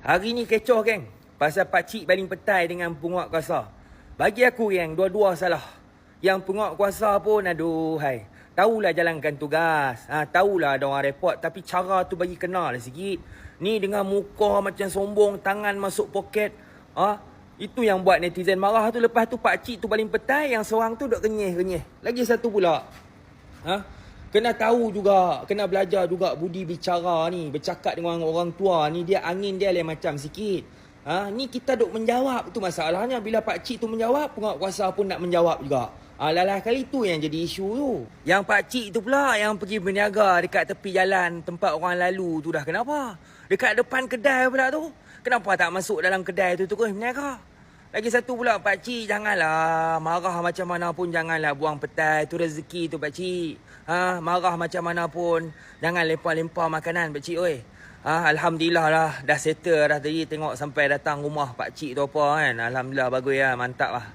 Hari ni kecoh geng. Pasal pakcik baling petai dengan penguat kuasa. Bagi aku geng, dua-dua salah. Yang penguat kuasa pun aduh hai. Tahulah jalankan tugas. Ha, tahulah ada orang report. Tapi cara tu bagi kenal lah sikit. Ni dengan muka macam sombong, tangan masuk poket. Ha, itu yang buat netizen marah tu. Lepas tu pakcik tu baling petai, yang seorang tu duk kenyih-kenyih. Lagi satu pula. Ha? Kena tahu juga, kena belajar juga budi bicara ni, bercakap dengan orang tua ni dia angin dia lain macam sikit. Ha, ni kita duk menjawab tu masalahnya bila pak cik tu menjawab, penguat kuasa pun nak menjawab juga. Ha, lalah kali tu yang jadi isu tu. Yang pak cik tu pula yang pergi berniaga dekat tepi jalan tempat orang lalu tu dah kenapa? Dekat depan kedai pula tu. Kenapa tak masuk dalam kedai tu terus berniaga? Lagi satu pula Pak Cik janganlah marah macam mana pun janganlah buang petai tu rezeki tu Pak Cik. Ha marah macam mana pun jangan lempar-lempar makanan Pak Cik oi. Ha alhamdulillah lah dah settle dah tadi tengok sampai datang rumah Pak Cik tu apa kan. Alhamdulillah bagus ya mantap lah.